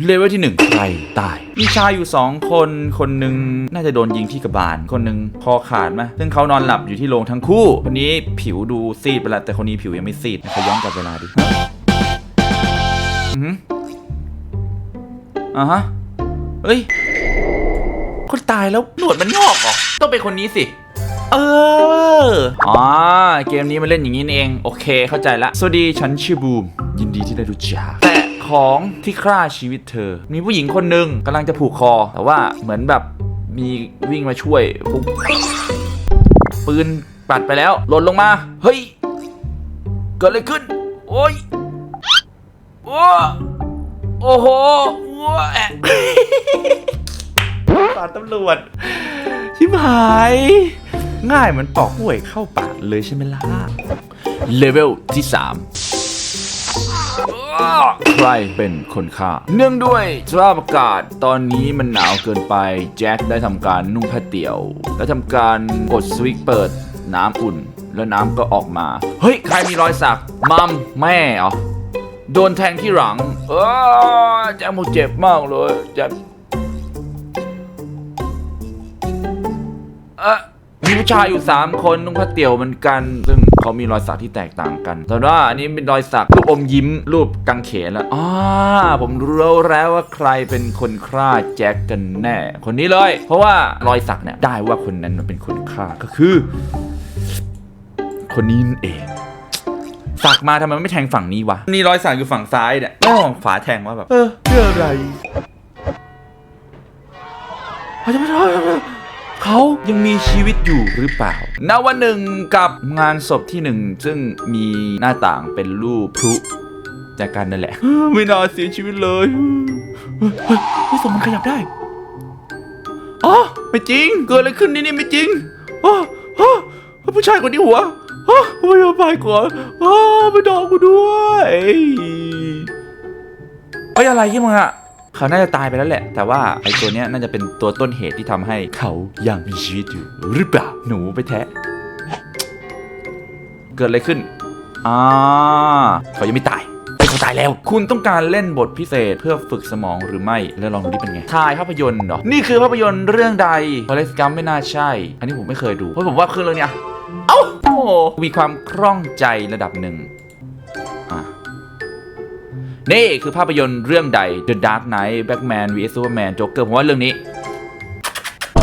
เลเวลที่หนึ่งใครตาย มีชายอยู่สองคน คนหนึ่งน่าจะโดนยิงที่กระบาล คนหนึ่งคอขาดมาซึ่งเขานอนหลับอยู่ที่โรงทั้งคู่ คนนี้ผิวดูซีดไปแล้วแต่คนนี้ผิวยังไม่ซีดเขาย้อนกลับเวลาดิอือหืออ่าฮะ เฮ้ย คนตายแล้วหนวดมันงอกเหรอ ต้องเป็นคนนี้สิ เออ อ๋อ เกมนี้มันเล่นอย่างนี้เอง โอเค เข้าใจละ สวัสดี ฉันชื่อบูม ยินดีที่ได้รู้จักแต่ ของที่ฆ่าชีวิตเธอ มีผู้หญิงคนหนึ่งกำลังจะผูกคอ แต่ว่าเหมือนแบบมีวิ่งมาช่วยปุ๊บปืนปัดไปแล้วหล่นลงมา เฮ้ย เกิดอะไรขึ้น โอ้ยโอ้โอ้โหว้าแอะตาตำรวจ ชิบหาย ง่ายเหมือนปอกกล้วยเข้าปากเลยใช่ไหมล่ะ เลเวลที่ 3 ใครเป็นคนฆ่า เนื่องด้วยสภาพอากาศตอนนี้มันหนาวเกินไป แจ็คได้ทำการนุ่งผ้าเตี่ยว และทำการกดสวิตช์เปิดน้ำอุ่น แล้วน้ำก็ออกมา เฮ้ย ใครมีรอยสัก มัม แม่เหรอ โดนแทงที่หลัง เออแจ็คหมดเจ็บมากเลยแจ็คเอะมีผู้ชายอยู่ 3 คนนุ่งผ้าเตี่ยวเหมือนกัน ซึ่ง เขามีรอยสักที่แตกต่างกัน แต่ว่าอันนี้เป็นรอยสักรูปอมยิ้มรูปกังเขนแล้วอ่าผมรู้แล้วว่าใครเป็นคนฆ่าแจ็คกันแน่ คนนี้เลย เพราะว่ารอยสักเนี่ยได้ว่าคนนั้นมันเป็นคนฆ่าก็คือ คนนี้นั่นเองสักมาทำไมไม่แทงฝั่งนี้วะนี่รอยสักอยู่ฝั่งซ้ายเนี่ยไม่มองขวาแทงว่าแบบเออเพื่ออะไร เขายังมีชีวิตอยู่หรือเปล่า ณ วันหนึ่งกับงานศพที่หนึ่งซึ่งมีหน้าต่างเป็นรูปพลุจากกันนั่นแหละ ไม่น่าเสียชีวิตเลยเฮ้ยเฮ้ยเฮ้ยสมมันขยับได้อ๋อไม่จริง เกิดอะไรขึ้นนี่นี่ไม่จริงอ๋ออ๋อผู้ชายคนนี้หัวอ๋อไม่ยอมไปก่อนอ๋อไปดองกูด้วยเอ้ยอะไรที่มึงอะ เขาน่าจะตายไปแล้วแหละ แต่ว่าไอ้ตัวเนี้ยน่าจะเป็นตัวต้นเหตุที่ทำให้เขายังมีชีวิตอยู่หรือเปล่าหนูไปแทะ เกิดอะไรขึ้นอ่าเขายังไม่ตายไอ้เขาตายแล้ว คุณต้องการเล่นบทพิเศษเพื่อฝึกสมองหรือไม่ แล้วลองดูดิเป็นไง ถ่ายภาพยนตร์เหรอ นี่คือภาพยนตร์เรื่องใดฟอเรสกัมไม่น่าใช่ อันนี้ผมไม่เคยดู เพราะผมว่าคือเรื่องเนี้ยเอ้าโอ้มีความคล่องใจระดับหนึ่งอะ นี่คือภาพยนตร์เรื่องใด The Dark Knight Batman vs Superman Joker ผมว่าเรื่องนี้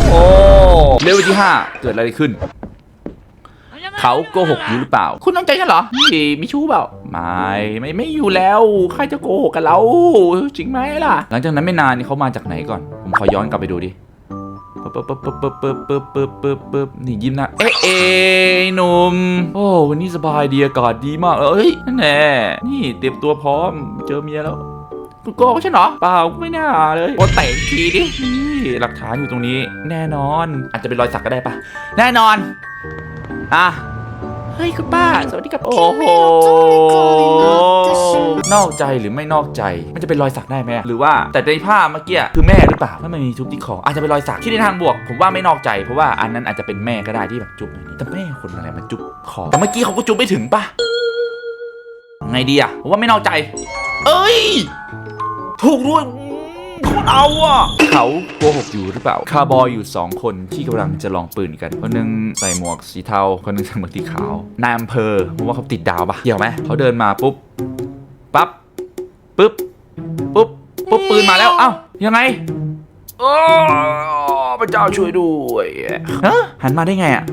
โอ้เลเวลที่ 5 เกิดอะไรขึ้น เขาโกหกอยู่หรือเปล่า คุณน้องใจฉันเหรอนี่มีชู้เปล่า ไม่ ไม่ไม่อยู่แล้วใครจะโกหกกับเรา จริงไหมล่ะ หลังจากนั้นไม่นานนี่เขามาจากไหนก่อน ผมขอย้อนกลับไปดูดิปึ๊บปึ๊บปึ๊บปึ๊บปึ๊บปึ๊บปึ๊บปึ๊บนี่ยิ้มนะ เอ๊ะ เอหนุ่มโอ้วันนี้สบายดีอากาศดีมากเลยเอ้ยนั่นแน่นี่เตรียมตัวพร้อมเจอเมียแล้วกูโกงใช่เหรอเปล่ากูไม่น่าเลยโอเตะอีกทีดินี่หลักฐานอยู่ตรงนี้ แน่นอน อาจจะเป็นรอยสักก็ได้ปะแน่นอน อะ เฮ้ยคุณป้า สวัสดีครับโอ้โหนอกใจหรือไม่นอกใจ มันจะเป็นรอยสักได้ไหมหรือว่าแต่ในภาพเมื่อกี้คือแม่หรือเปล่าถ้ามันมีทุบที่คออาจจะเป็นรอยสักที่ในทางบวก ผมว่าไม่นอกใจเพราะว่าอันนั้นอาจจะเป็นแม่ก็ได้ที่แบบจุ๊บอย่างนี้แต่แม่คนอะไรมาจุ๊บคอแต่เมื่อกี้เขาก็จุ๊บไม่ถึงปะไงดีอะผมว่าไม่นอกใจ เอ้ยถูกด้วยคน เอาอะเขาโกหกอยู่หรือเปล่าคาร์บอยอยู่ 2 คนที่กำลังจะลองปืนกันคนหนึงใส่หมวกสีเทาคนหนึงใส่หมวกสีขาว นายอำเภอผมว่าเขาติดดาวปะเกี่ยวไหมเขาเดินมาปุ๊บปั๊บปุ๊บปุ๊บปุ๊บปืนมาแล้วเอ้ายังไงโอ้พระเจ้าช่วยด้วยฮะหันมาได้ไงอะ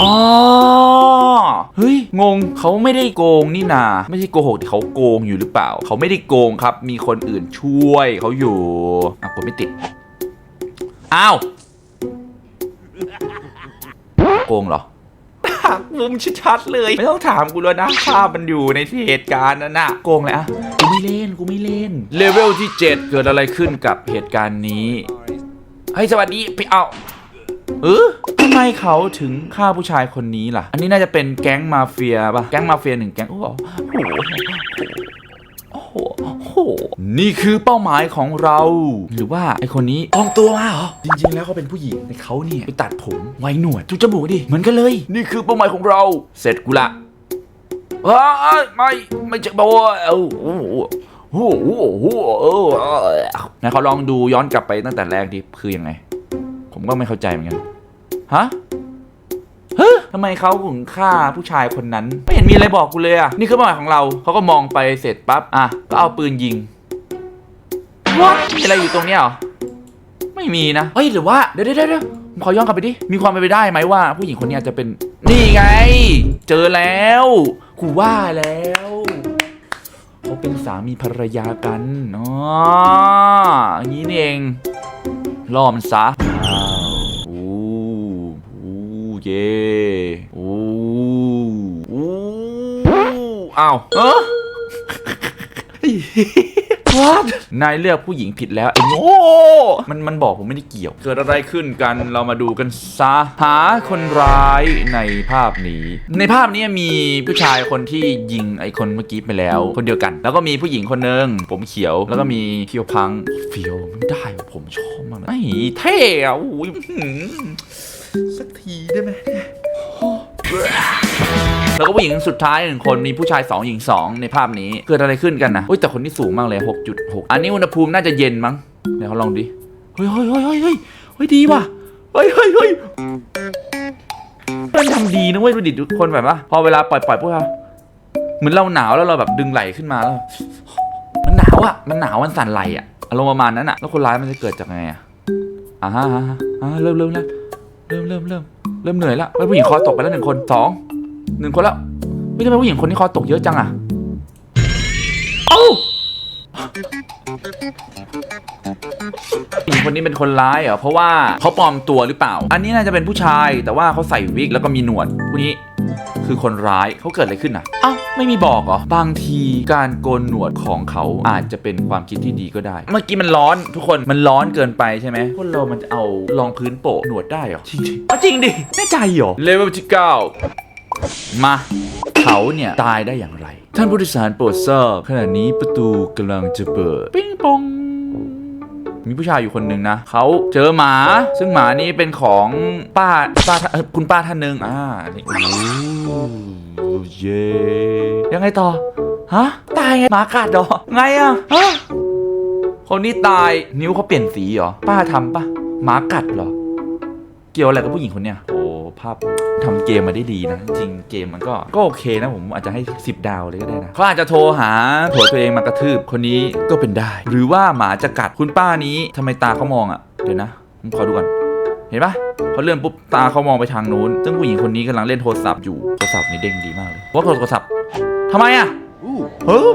อ๋อเฮ้ย งงเขาไม่ได้โกงนี่นา ไม่ใช่โกหกแต่เขาโกงอยู่หรือเปล่า เขาไม่ได้โกงครับ มีคนอื่นช่วยเขาอยู่อะกดไม่ติด อ้าว โกงเหรอมุมชัดๆเลย ไม่ต้องถามกูแล้วนะภาพมันอยู่ในเหตุการณ์นั้นน่ะโกงเลยอะกูไม่เล่นกูไม่เล่น เลเวลที่ 7 เกิดอะไรขึ้นกับเหตุการณ์นี้เฮ้ยสวัสดีพี่เอา เออทำไมเขาถึงฆ่าผู้ชายคนนี้ล่ะ อันนี้น่าจะเป็นแก๊งมาเฟียป่ะ แก๊งมาเฟียหนึ่งแก๊งโอ้โหโอ้โหโอ้โห นี่คือเป้าหมายของเรา หรือว่าไอคนนี้ปอมตัวมาเหรอ จริงๆ แล้วเขาเป็นผู้หญิงแต่เขาเนี่ยไปตัดผมไว้หนวดจุจมูกดิ เหมือนกันเลย นี่คือเป้าหมายของเรา เสร็จกูละเอ้ยไม่ ไม่จะบอกว่าเอ้าโอ้โหโอ้โหโอ้โหเออไหนเขาลองดูย้อนกลับไปตั้งแต่แรกดิ คือยังไง ผมก็ไม่เข้าใจเหมือนกัน ฮะเฮ้ยทำไมเขาถึงฆ่าผู้ชายคนนั้น ไม่เห็นมีอะไรบอกกูเลยอะ นี่คือเป้าหมายของเรา เขาก็มองไปเสร็จปั๊บ อะ ก็เอาปืนยิงวัดมีอะไรอยู่ตรงเนี้ยเหรอ ไม่มีนะ เฮ้ยหรือว่า เดี๋ยวเดี๋ยวเดี๋ยวผมขอย้อนกลับไปดิ มีความเป็นไปได้ไหมว่า ผู้หญิงคนนี้อาจจะเป็น นี่ไง เจอแล้วกูว่าแล้วเขาเป็นสามีภรรยากันอ๋ออย่างนี้นี่เองล่อมันซะ เย่อู้อู้อ้าวเออวัดนายเลือกผู้หญิงผิดแล้วไอ้โง่มันมันบอกผมไม่ได้เกี่ยว เกิดอะไรขึ้นกันเรามาดูกันซะหาคนร้ายในภาพนี้ ในภาพนี้มีผู้ชายคนที่ยิงไอ้คนเมื่อกี้ไปแล้ว คนเดียวกัน แล้วก็มีผู้หญิงคนหนึงผมเขียว แล้วก็มีเพียวพังเฟียวไม่ได้ว่ะผมชอบมากเลยไอ้เท่อะโอ้ยอื้อหือ สักทีได้ไหมแล้วก็ผู้หญิงสุดท้ายหนึ่งคนมีผู้ชาย 2 หญิง 2 ในภาพนี้เกิดอะไรขึ้นกันนะอุ้ยแต่คนที่สูงมากเลย 6.6 อันนี้อุณหภูมิน่าจะเย็นมั้งเดี๋ยวเขาลองดิเฮ้ยเฮ้ยเฮ้ยเฮ้ยเฮ้ยเฮ้ยดีว่ะเฮ้ยเฮ้ยเฮ้ยมันทำดีนะเว้ยดูดิทุกคนแบบว่าพอเวลาปล่อยปล่อยพวกเราเหมือนเราหนาวแล้วเราแบบดึงไหลขึ้นมาแล้วมันหนาวอะมันหนาวมันสั่นไหลอะอารมณ์ประมาณนั้นอะแล้วคนร้ายมันจะเกิดจากไงอะอ่าฮะอ่าเริ่มเริ่มแล้ว เริ่มเริ่มเริ่มเริ่มเหนื่อยแล้วเฮ้ยผู้หญิงคอตกไปแล้วหนึ่งคนสองหนึ่งคนแล้วเฮ้ยทำไมผู้หญิงคนนี้คอตกเยอะจังอะเอ้าผู้หญิงคนนี้เป็นคนร้ายเหรอเพราะว่าเขาปลอมตัวหรือเปล่า อันนี้น่าจะเป็นผู้ชายแต่ว่าเขาใส่วิกแล้วก็มีหนวดผู้นี้ คือคนร้ายเขาเกิดอะไรขึ้นอะอ้าวไม่มีบอกเหรอ บางทีการโกนหนวดของเขาอาจจะเป็นความคิดที่ดีก็ได้ เมื่อกี้มันร้อนทุกคนมันร้อนเกินไปใช่ไหมคนเรามันจะเอารองพื้นโปะหนวดได้เหรอจริงดิเอาจริงดิแน่ใจเหรอเลเวลที่เก้ามาเขาเนี่ย ตายได้อย่างไร ท่านผู้โดยสารโปรดทราบขณะนี้ประตูกำลังจะเปิด ปิ้งปอง มีผู้ชายอยู่คนหนึ่งนะเขาเจอหมา ซึ่งหมานี้เป็นของป้าป้าท่านเอ่อคุณป้าท่านหนึ่งอ่านี่เย่ยังไงต่อฮะตายไงหมากัดเหรอไงอะฮะคนนี้ตายนิ้วเขาเปลี่ยนสีเหรอป้าทำปะหมากัดเหรอ เกี่ยวอะไรกับผู้หญิงคนเนี้ยโอ้ภาพทำเกมมาได้ดีนะ จริงเกมมันก็ก็โอเคนะผมอาจจะให้ 10 ดาวเลยก็ได้นะเขาอาจจะโทรหาผัวตัวเองมากระทืบคนนี้ก็เป็นได้ หรือว่าหมาจะกัดคุณป้านี้ทำไมตาเขามองอะ่ะเดี๋ยวนะผมขอดูก่อนเห็นปะเขาเลื่อนปุ๊บตาเขามองไปทางนู้น ซึ่งผู้หญิงคนนี้กำลังเล่นโทรศัพท์อยู่โทรศัพท์นี่เด้งดีมากเลยว่าโทรศัพท์ทำไมอะ่ะเฮ้ย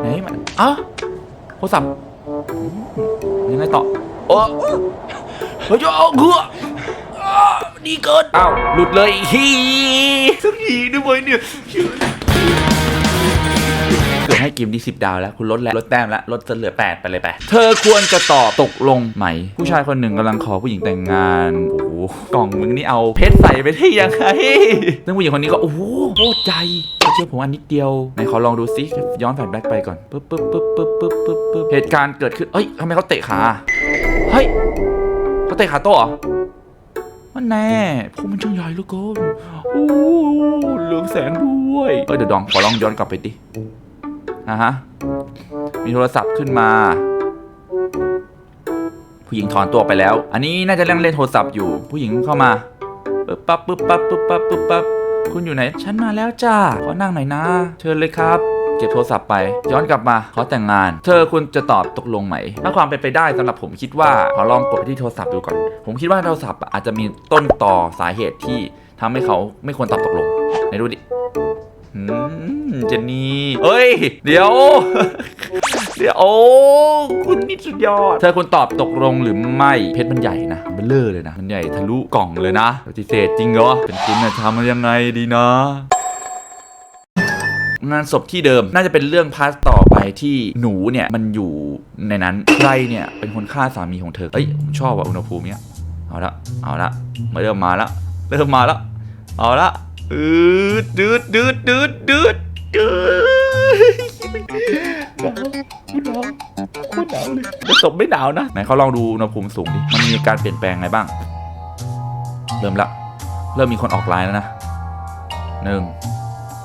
ไหนมันเอ้าโทรศัพท์อืมยังไงต่อโอ้เฮ้ยเอาเหือ ดีเกินอ้าวหลุดเลยฮีสักทีด้วยเวยเนี่ยเกือบให้เกมดีสิบดาวแล้ว คุณลดแล้วลดแต้มแล้วลดจนเหลือ 8 ไปเลยไป เธอควรจะตอบตกลงไหม ผู้ชายคนหนึ่งกำลังขอผู้หญิงแต่งงาน โอ้โหกล่องมึงนี่เอาเพชรใส่ไปได้ยังไงซึ่งผู้หญิงคนนี้ก็ โอ้โหโคตรใจเชื่อผมอันนิดเดียวไหนขอลองดูซิย้อนแฟลชแบ็กไปก่อนปึ๊บปึ๊บปึ๊บปึ๊บปึ๊บปึ๊บปึ๊บเหตุการณ์เกิดขึ้นเอ้ยทำไมเขาเตะขาเฮ้ยเขาเตะขาโต๊ะเหรอ มันแน่ผมมันช่างใหญ่เหลือเกินโอ้เหลืองแสงด้วยเอ้ยเดี๋ยวดองขอลองย้อนกลับไปดินะฮะ มีโทรศัพท์ขึ้นมา ผู้หญิงถอนตัวไปแล้ว อันนี้น่าจะเล่นเล่นโทรศัพท์อยู่ ผู้หญิงเข้ามาปึ๊บปั๊บปึ๊บปั๊บปึ๊บปั๊บปึ๊บปั๊บคุณอยู่ไหน ฉันมาแล้วจ้า ขอนั่งหน่อยนะ เชิญเลยครับ เก็บโทรศัพท์ไป ย้อนกลับมาขอแต่งงาน เธอคุณจะตอบตกลงไหม ถ้าความเป็นไปได้สำหรับผมคิดว่าขอลองกดไปที่โทรศัพท์ดูก่อน ผมคิดว่าโทรศัพท์อาจจะมีต้นต่อสาเหตุที่ทำให้เขาไม่ควรตอบตกลงไหนดูดิอืมเจนนี่เอ้ย เดี๋ยว เดี๋ยว โอ้ คุณนี่สุดยอด เธอควรตอบตกลงหรือไม่ เพชรมันใหญ่นะเบลเลอร์เลยนะ มันใหญ่ทะลุกล่องเลยนะปฏิเสธจริงเหรอ เป็นคุณนะทำมันยังไงดีนะ งานศพที่เดิม น่าจะเป็นเรื่องพาร์ทต่อไปที่หนูเนี่ยมันอยู่ในนั้นใครเนี่ยเป็นคนฆ่าสามีของเธอเอ้ยผมชอบว่ะอุณหภูมิเนี่ยเอาละเอาละมาเริ่มมาละเริ่มมาละเอาละอืดดืดดืดดืดดืดดืดหนาวหนาวโคตรหนาวเลยศพไม่หนาวนะไหนเขาลองดูอุณหภูมิสูงดิมันมีการเปลี่ยนแปลงไงบ้าง เริ่มละ เริ่มมีคนออกไลน์แล้วนะหนึ่ง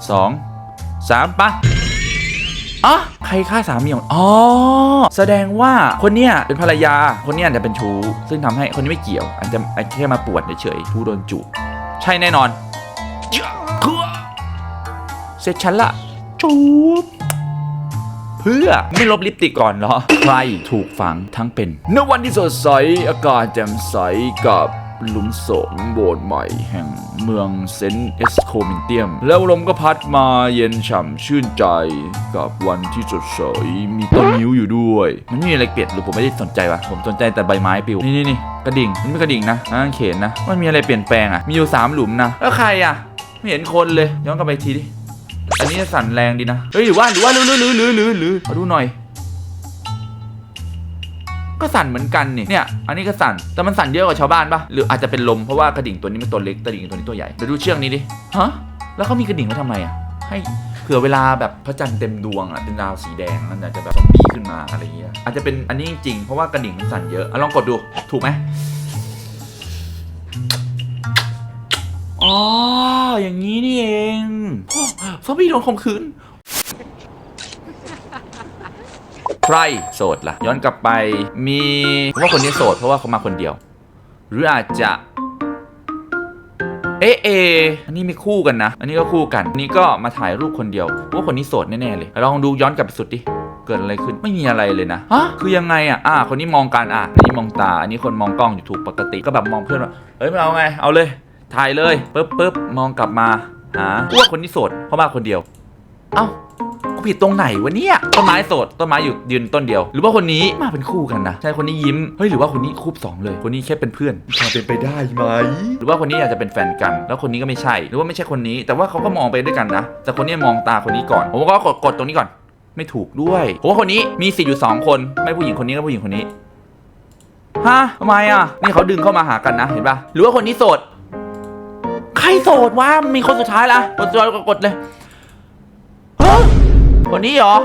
สอง สามปะอ๋อใครฆ่าสามีของอ๋อ แสดงว่าคนเนี้ยเป็นภรรยา คนเนี้ยอาจจะเป็นชู้ ซึ่งทำให้คนนี้ไม่เกี่ยวอาจจะอาจจะแค่มาปวดเฉยๆผู้โดนจูบใช่แน่นอน เสร็จฉันละจูบเพื่อไม่ลบลิปติกก่อนเหรอ ใครถูกฝังทั้งเป็น ในวันที่สดใส อากาศแจ่มใสกับ หลุมศพโบสถ์ใหม่แห่งเมืองเซนต์เอสโคมินเตียม แล้วลมก็พัดมาเย็นฉ่ำชื่นใจกับวันที่สดใสมีต้นนิ้วอยู่ด้วย มันไม่มีอะไรเปลี่ยนหรือผมไม่ได้สนใจวะผมสนใจแต่ใบไม้ปลิวนี่นี่นี่กระดิ่งมันไม่กระดิ่งนะนั่นเขนนะมันมีอะไรเปลี่ยนแปลงอะมีอยู่สามหลุมนะแล้วใครอะไม่เห็นคนเลยย้อนกลับไปทีดิอันนี้สั่นแรงดีนะเฮ้ยหรือว่าหรือว่าหรือหรือหรือหรือหรือมาดูหน่อย ก็สั่นเหมือนกันนี่เนี่ยอันนี้ก็สั่นแต่มันสั่นเยอะกว่าชาวบ้านปะหรืออาจจะเป็นลมเพราะว่ากระดิ่งตัวนี้มันตัวเล็กกระดิ่งตัวนี้ตัวใหญ่เดี๋ยวดูเชือกนี้ดิฮะแล้วเขามีกระดิ่งไว้ทำไมอะให้เผื่อเวลาแบบพระจันทร์เต็มดวงอะเป็นดาวสีแดงมันอาจจะแบบซอมบี้ขึ้นมาอะไรอย่างเงี้ยอาจจะเป็นอันนี้จริงๆเพราะว่ากระดิ่งมันสั่นเยอะอะลองกดดูถูกไหมอ๋ออย่างนี้นี่เองซอมบี้โดนข่มขืน ใครโสดล่ะ ย้อนกลับไปมีผมว่าคนนี้โสดเพราะว่าเขามาคนเดียว หรืออาจจะเอเออันนี้ม่คู่กันนะ อันนี้ก็คู่กันอันนี้ก็มาถ่ายรูปคนเดียวว่าคนนี้โสดแน่ๆเลยลองดูย้อนกลับไปสุดดิเกิดอะไรขึ้นไม่มีอะไรเลยนะฮะคือยังไงอะอ่าคนนี้มองกันอะอันนี้มองตา อันนี้คนมองกล้องอยู่ถูกปกติก็แบบมองเพื่อนว่าเฮ้ยไม่เอาไงเอาเลย ถ่ายเลยปึ๊บปึ๊บมองกลับมาหาว่าคนนี้โสดเพราะมาคนเดียว เอ้า กูผิดตรงไหนวะเนี่ยต้นไม้โสดต้นไม้อยู่ยืนต้นเดียว หรือว่าคนนี้มาเป็นคู่กันนะใช่คนนี้ยิ้มเฮ้ยหรือว่าคนนี้คู่สองเลย คนนี้แค่เป็นเพื่อนมีความเป็นไปได้ไหมหรือว่าคนนี้อาจจะเป็นแฟนกัน แล้วคนนี้ก็ไม่ใช่ หรือว่าไม่ใช่คนนี้ แต่ว่าเขาก็มองไปด้วยกันนะ แต่คนนี้มองตาคนนี้ก่อน ผมก็กดกดตรงนี้ก่อน ไม่ถูกด้วยผมว่าคนนี้มีสิทธิ์อยู่สองคน ไม่ผู้หญิงคนนี้ก็ผู้หญิงคนนี้ฮะทำไมอะนี่เขาดึงเข้ามาหากันนะเห็นปะหรือว่าคนนี้โสดใครโสดวะมีคนสุดท้ายละกดจอยกดเลยฮะ คนนี้เหรอ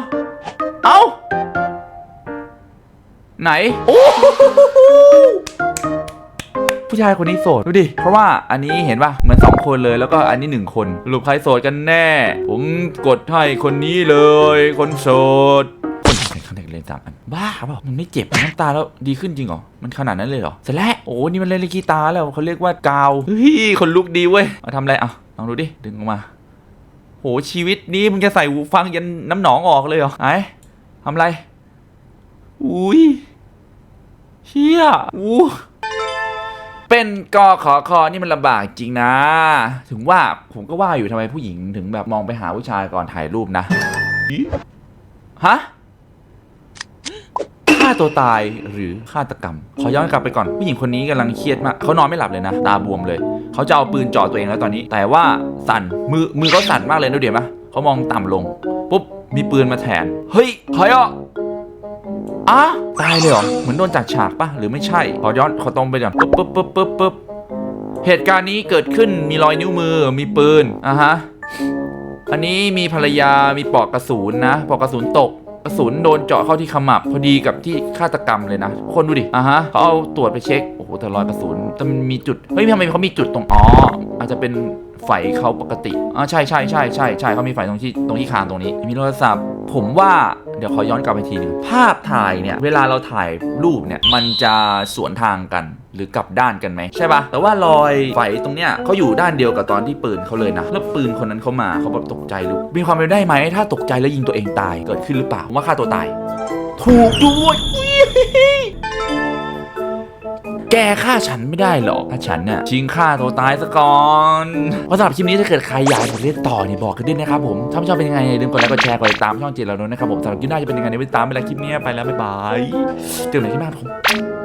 เอ้า ไหน โอ้โหผู้ชายคนนี้โสดดูดิ เพราะว่าอันนี้เห็นป่ะ เหมือนสองคนเลยแล้วก็อันนี้หนึ่งคนสรุปใครโสดกันแน่ ผมกดให้คนนี้เลย คนโสดคนใส่คอนแทคเลนส์สามอัน บ้าเปล่ามันไม่เจ็บน้ำตาแล้วดีขึ้นจริงเหรอ มันขนาดนั้นเลยเหรอเสร็จแล้วโอ้นี่มันเล่นกีตาร์แล้วเขาเรียกว่ากาวเฮ้ยคนลุกดีเว้ยเอาทำอะไรอะลองดูดิดึงออกมา โหชีวิตนี้มึงจะใส่หูฟังยันน้ำหนองออกเลยเหรอไอ้ทำไร อุ้ยเชี่ยอู้เป็นกอขอคอนี่มันลำบากจริงนะ ถึงว่าผมก็ว่าอยู่ทำไมผู้หญิงถึงแบบมองไปหาผู้ชายก่อนถ่ายรูปนะ ฮะ ฆ่าตัวตายหรือฆาตกรรม ขอย้อนกลับไปก่อนผู้หญิงคนนี้กำลังเครียดมากเขานอนไม่หลับเลยนะ ตาบวมเลย เขาจะเอาปืนจ่อตัวเองแล้วตอนนี้ แต่ว่าสั่นมือมือเขาสั่นมากเลยนะเดี๋ยวปะเขามองต่ำลงปุ๊บมีปืนมาแทนเฮ้ยใครอะอะตายเลยเหรอเหมือนโดนจัดฉากปะหรือไม่ใช่ ขอย้อนขอตรงไปก่อนปุ๊บปุ๊บปุ๊บปุ๊บปุ๊บเหตุการณ์นี้เกิดขึ้นมีรอยนิ้วมือมีปืนอะฮะอันนี้มีภรรยามีปลอกกระสุนนะปลอกกระสุนตก กระสุนโดนเจาะเข้าที่ขมับ พอดีกับที่ฆาตกรรมเลยนะ คนดูดิอะฮะเขาเอาตรวจไปเช็คโอ้โหแต่รอยกระสุนแต่มันมีจุดเฮ้ยทำไมเขามีจุดตรงอ๋ออาจจะเป็นไฝเขาปกติอ่าใช่ใช่ใช่ใช่ใช่เขามีไฝตรงที่ตรงที่คางตรงนี้ มีโทรศัพท์ผมว่าเดี๋ยวขอย้อนกลับไปทีหนึงภาพถ่ายเนี่ยเวลาเราถ่ายรูปเนี่ยมันจะสวนทางกัน หรือกลับด้านกันไหมใช่ปะแต่ว่ารอยไฝตรงเนี้ยเขาอยู่ด้านเดียวกับตอนที่ปืนเขาเลยนะแล้วปืนคนนั้นเขามาเขาแบบตกใจหรือมีความเป็นไปได้ไหมถ้าตกใจแล้วยิงตัวเองตายเกิดขึ้นหรือเปล่าว่าฆ่าตัวตาย ถูกด้วยแกฆ่าฉันไม่ได้หรอกถ้าฉันเนี่ยชิงฆ่าตัวตายซะก่อนเพราะสำหรับคลิปนี้ถ้าเกิดใครอยากให้ผมเล่นต่อนี่บอกกันด้วยนะครับผมถ้าชอบเป็นยังไงอย่าลืมกดไลค์กดแชร์กดติดตามช่องเจเราด้วยนะครับผมสำหรับคลิปหน้าจะเป็นยังไงในวันตามไปแล้วคลิปนี้ไปแล้วบ๊ายบายเจอกันใหม่คลิปหน้าครับผม